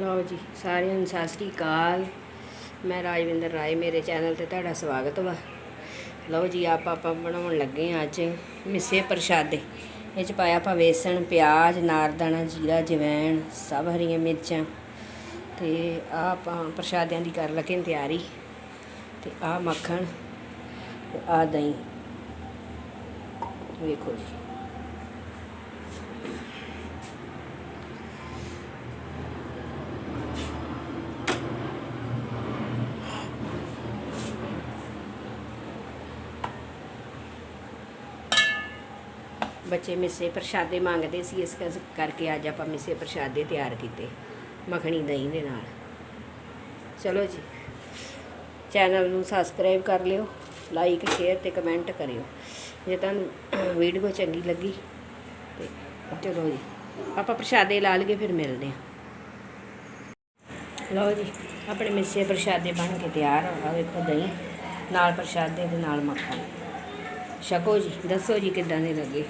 ਲਓ ਜੀ, ਸਾਰਿਆਂ ਨੂੰ ਸਤਿ ਸ੍ਰੀ ਅਕਾਲ। ਮੈਂ ਰਾਜਵਿੰਦਰ ਰਾਏ, ਮੇਰੇ ਚੈਨਲ ਤੇ ਤੁਹਾਡਾ ਸਵਾਗਤ ਵਾ। ਲਓ ਜੀ, ਆਪਾਂ ਆਪਾਂ ਬਣਾਉਣ ਲੱਗੇ ਹਾਂ ਅੱਜ ਮਿੱਸੇ ਪ੍ਰਸ਼ਾਦੇ। ਇਹ ਚ ਪਾਇਆ ਆਪਾਂ ਵੇਸਣ, ਪਿਆਜ਼, ਨਾਰਦਾਣਾ, ਜੀਰਾ, ਜਵੈਣ, ਸਭ ਹਰੀਆਂ ਮਿਰਚਾਂ। ਤੇ ਆ ਆਪਾਂ ਪ੍ਰਸ਼ਾਦਿਆਂ ਦੀ ਕਰ ਲੱਗੇ ਤਿਆਰੀ। ਤੇ ਆ ਮੱਖਣ ਤੇ ਆ ਦਹੀਂ। ਵੇਖੋ ਜੀ। ਬੱਚੇ ਮਿੱਸੇ ਪ੍ਰਸ਼ਾਦੇ ਮੰਗਦੇ ਸੀ, ਇਸ ਕਰਕੇ ਅੱਜ ਆਪਾਂ ਮਿੱਸੇ ਪ੍ਰਸ਼ਾਦੇ ਤਿਆਰ ਕੀਤੇ, ਮੱਖਣੀ ਦਹੀਂ ਦੇ ਨਾਲ। ਚਲੋ ਜੀ, ਚੈਨਲ ਨੂੰ ਸਬਸਕ੍ਰਾਈਬ ਕਰ ਲਿਓ ਲਾਈਕ ਸ਼ੇਅਰ ਤੇ ਕਮੈਂਟ ਕਰਿਓ। ਜੇ ਤੁਹਾਨੂੰ ਵੀਡੀਓ ਚੰਗੀ ਲੱਗੀ, ਤੇ ਚਲੋ ਜੀ, ਆਪਾਂ ਪ੍ਰਸ਼ਾਦੇ ਲਾ ਲਈਏ, ਫਿਰ ਮਿਲਦੇ ਹਾਂ। ਲਓ ਜੀ, ਆਪਣੇ ਮਿੱਸੇ ਪ੍ਰਸ਼ਾਦੇ ਬਣ ਕੇ ਤਿਆਰ ਆ ਵੇਖੋ ਦਹੀਂ, ਨਾਲ ਪ੍ਰਸ਼ਾਦੇ ਦੇ ਨਾਲ ਮੱਖਣ। ਛਕੋ ਜੀ, ਦੱਸੋ ਜੀ ਕਿੱਦਾਂ ਦੇ ਲੱਗੇ।